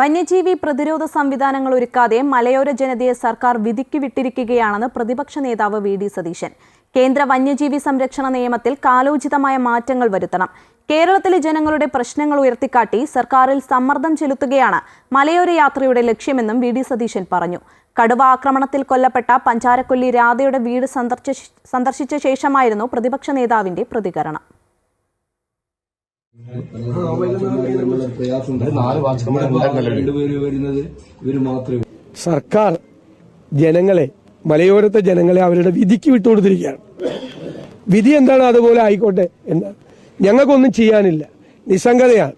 വന്യജീവി പ്രതിരോധ സംവിധാനങ്ങൾ ഒരുക്കാതെ മലയോര ജനതയെ സർക്കാർ വിധിക്ക് വിട്ടിരിക്കുകയാണെന്ന് പ്രതിപക്ഷ നേതാവ് വി ഡി സതീശൻ. കേന്ദ്ര വന്യജീവി സംരക്ഷണ നിയമത്തിൽ കാലോചിതമായ മാറ്റങ്ങൾ വരുത്തണം. കേരളത്തിലെ ജനങ്ങളുടെ പ്രശ്നങ്ങൾ ഉയർത്തിക്കാട്ടി സർക്കാരിൽ സമ്മർദ്ദം ചെലുത്തുകയാണ് മലയോര യാത്രയുടെ ലക്ഷ്യമെന്നും വി ഡി സതീശൻ പറഞ്ഞു. കടുവ ആക്രമണത്തിൽ കൊല്ലപ്പെട്ട പഞ്ചാരക്കൊല്ലി രാധയുടെ വീട് സന്ദർശിച്ച ശേഷമായിരുന്നു പ്രതിപക്ഷ നേതാവിന്റെ പ്രതികരണം. വരുന്നത് ഇവർ മാത്രമേ സർക്കാർ ജനങ്ങളെ മലയോരത്തെ ജനങ്ങളെ അവരുടെ വിധിക്ക് വിട്ടുകൊടുത്തിരിക്കുകയാണ്. വിധി എന്താണ് അതുപോലെ ആയിക്കോട്ടെ എന്ന്. ഞങ്ങൾക്കൊന്നും ചെയ്യാനില്ല. നിസ്സംഗതയാണ്.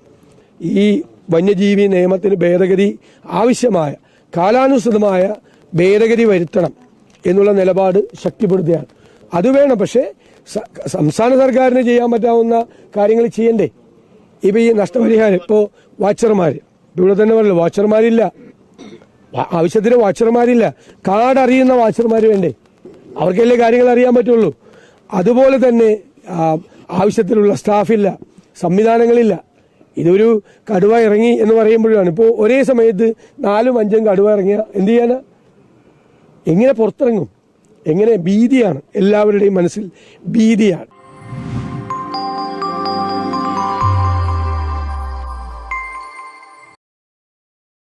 ഈ വന്യജീവി നിയമത്തിന് ഭേദഗതി ആവശ്യമായ കാലാനുസൃതമായ ഭേദഗതി വരുത്തണം എന്നുള്ള നിലപാട് ശക്തിപ്പെടുത്തുകയാണ്. അത് വേണം. പക്ഷേ സംസ്ഥാന സർക്കാരിന് ചെയ്യാൻ പറ്റാവുന്ന കാര്യങ്ങൾ ചെയ്യണ്ടേ? ഇപ്പൊ ഈ നഷ്ടപരിഹാരം ഇപ്പോ വാച്ചർമാര്. ഇവിടെ തന്നെ പറഞ്ഞു വാച്ചർമാരില്ല. ആവശ്യത്തിന് വാച്ചർമാരില്ല. കാർഡ് അറിയുന്ന വാച്ചർമാർ വേണ്ടേ? അവർക്കല്ലേ കാര്യങ്ങൾ അറിയാൻ പറ്റുള്ളൂ. അതുപോലെ തന്നെ ആവശ്യത്തിലുള്ള സ്റ്റാഫില്ല സംവിധാനങ്ങളില്ല. ഇതൊരു കടുവ ഇറങ്ങി എന്ന് പറയുമ്പോഴാണ്. ഇപ്പോൾ ഒരേ സമയത്ത് നാലും അഞ്ചും കടുവ ഇറങ്ങിയ എന്ത് ചെയ്യാനാ? എങ്ങനെ പുറത്തിറങ്ങും? എങ്ങനെ ഭീതിയാണ്? എല്ലാവരുടെയും മനസ്സിൽ ഭീതിയാണ്.